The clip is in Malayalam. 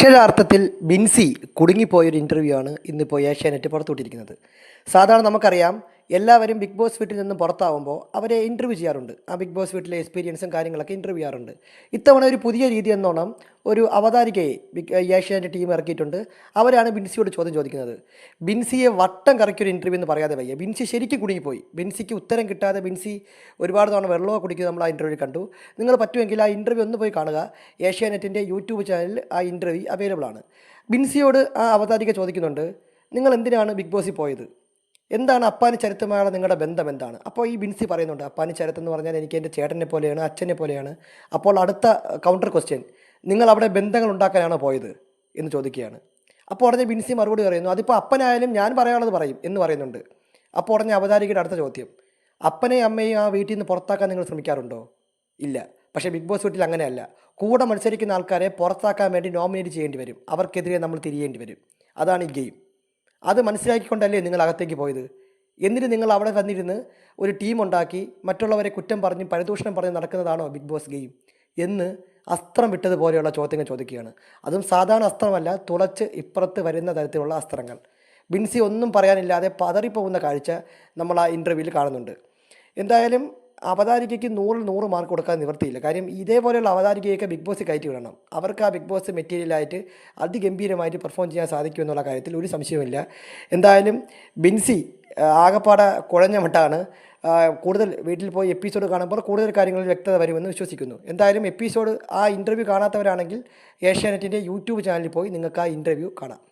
അക്ഷരാർത്ഥത്തിൽ ബിൻസി കുടുങ്ങിപ്പോയൊരു ഇന്റർവ്യൂ ആണ് ഇന്നിപ്പോൾ ഏഷ്യാനെറ്റ് പുറത്തുവിട്ടിരിക്കുന്നത്. സാധാരണ നമുക്കറിയാം എല്ലാവരും ബിഗ് ബോസ് വീട്ടിൽ നിന്നും പുറത്താവുമ്പോൾ അവരെ ഇന്റർവ്യൂ ചെയ്യാറുണ്ട്. ആ ബിഗ് ബോസ് വീട്ടിലെ എക്സ്പീരിയൻസും കാര്യങ്ങളൊക്കെ ഇന്റർവ്യൂ ചെയ്യാറുണ്ട്. ഇത്തവണ ഒരു പുതിയ രീതി എന്നോണം ഒരു അവതാരികയെ ഏഷ്യാന്റെ ടീം ഇറക്കിയിട്ടുണ്ട്. അവരാണ് ബിൻസിയോട് ചോദ്യം ചോദിക്കുന്നത്. ബിൻസിയെ വട്ടം കറക്കിയൊരു ഇന്റർവ്യൂ എന്ന് പറയാതെ വയ്യ. ബിൻസി ശരിക്കും കുടുങ്ങിപ്പോയി. ബിൻസിക്ക് ഉത്തരം കിട്ടാതെ ബിൻസി ഒരുപാട് തവണ വെള്ളമൊക്കെ കുടിക്കുന്നത് നമ്മൾ ആ ഇന്റർവ്യൂ കണ്ടു. നിങ്ങൾ പറ്റുമെങ്കിൽ ആ ഇന്റർവ്യൂ ഒന്ന് പോയി കാണുക. ഏഷ്യാനെറ്റിന്റെ യൂട്യൂബ് ചാനലിൽ ആ ഇന്റർവ്യൂ അവൈലബിൾ ആണ്. ബിൻസിയോട് ആ അവതാരിക ചോദിക്കുന്നുണ്ട്. നിങ്ങൾ എന്തിനാണ് ബിഗ് ബോസിൽ പോയത്? എന്താണ് അപ്പാനി ചരിത്രമായുള്ള നിങ്ങളുടെ ബന്ധം എന്താണ്? അപ്പോൾ ഈ ബിൻസി പറയുന്നുണ്ട്. അപ്പാനി ചരിത്രം എന്ന് പറഞ്ഞാൽ എനിക്ക് എന്റെ ചേട്ടനെ പോലെയാണ് അച്ഛനെ പോലെയാണ്. അപ്പോൾ അടുത്ത കൗണ്ടർ ക്വസ്റ്റ്യൻ നിങ്ങൾ അവിടെ ബന്ധങ്ങൾ ഉണ്ടാക്കാനാണോ പോയത്? എന്ന് ചോദിക്കുകയാണ്. അപ്പോൾ ഉടനെ ബിൻസി മറുപടി പറയുന്നു അതിപ്പോൾ അപ്പനായാലും ഞാൻ പറയാനുള്ളത് പറയും എന്ന് പറയുന്നുണ്ട്. അപ്പോൾ ഉടനെ അവതാരികയുടെ അടുത്ത ചോദ്യം അപ്പനെയും അമ്മയും ആ വീട്ടിൽ നിന്ന് പുറത്താക്കാൻ നിങ്ങൾ ശ്രമിക്കാറുണ്ടോ? ഇല്ല. പക്ഷേ ബിഗ് ബോസ് വീട്ടിൽ അങ്ങനെയല്ല. കൂടെ മത്സരിക്കുന്ന ആൾക്കാരെ പുറത്താക്കാൻ വേണ്ടി നോമിനേറ്റ് ചെയ്യേണ്ടി വരും. അവർക്കെതിരെ നമ്മൾ തിരിയേണ്ടി വരും. അതാണ് ഈ ഗെയിം. അത് മനസ്സിലാക്കിക്കൊണ്ടല്ലേ നിങ്ങൾ അകത്തേക്ക് പോയത്? എന്നിട്ട് നിങ്ങൾ അവിടെ വന്നിരുന്ന് ഒരു ടീം ഉണ്ടാക്കി മറ്റുള്ളവരെ കുറ്റം പറഞ്ഞ് പരിദൂഷണം പറഞ്ഞ് നടക്കുന്നതാണോ ബിഗ് ബോസ് ഗെയിം? എന്ന് അസ്ത്രം വിട്ടതുപോലെയുള്ള ചോദ്യങ്ങൾ ചോദിക്കുകയാണ്. അതും സാധാരണ അസ്ത്രമല്ല തുളച്ച് ഇപ്പുറത്ത് വരുന്ന തരത്തിലുള്ള അസ്ത്രങ്ങൾ. ബിൻസി ഒന്നും പറയാനില്ലാതെ പതറിപ്പോകുന്ന കാഴ്ച നമ്മൾ ആ ഇന്റർവ്യൂവിൽ കാണുന്നുണ്ട്. എന്തായാലും അവതാരികയ്ക്ക് നൂറിൽ നൂറ് മാർക്ക് കൊടുക്കാൻ നിവർത്തിയില്ല കാര്യം ഇതേപോലെയുള്ള അവതാരികയൊക്കെ ബിഗ് ബോസ് കയറ്റി വിടണം. അവർക്ക് ആ ബിഗ് ബോസ് മെറ്റീരിയലായിട്ട് അതിഗംഭീരമായിട്ട് പെർഫോം ചെയ്യാൻ സാധിക്കുമെന്നുള്ള കാര്യത്തിൽ ഒരു സംശയവുമില്ല. എന്തായാലും ബിൻസി ആകപ്പാടെ കുഴഞ്ഞ മട്ടാണ്. കൂടുതൽ വീട്ടിൽ പോയി എപ്പിസോഡ് കാണുമ്പോൾ കൂടുതൽ കാര്യങ്ങളിൽ വ്യക്തത വരുമെന്ന് വിശ്വസിക്കുന്നു. എന്തായാലും എപ്പിസോഡ് ആ ഇന്റർവ്യൂ കാണാത്തവരാണെങ്കിൽ ഏഷ്യാനെറ്റിന്റെ യൂട്യൂബ് ചാനലിൽ പോയി നിങ്ങൾക്ക് ആ ഇന്റർവ്യൂ കാണാം.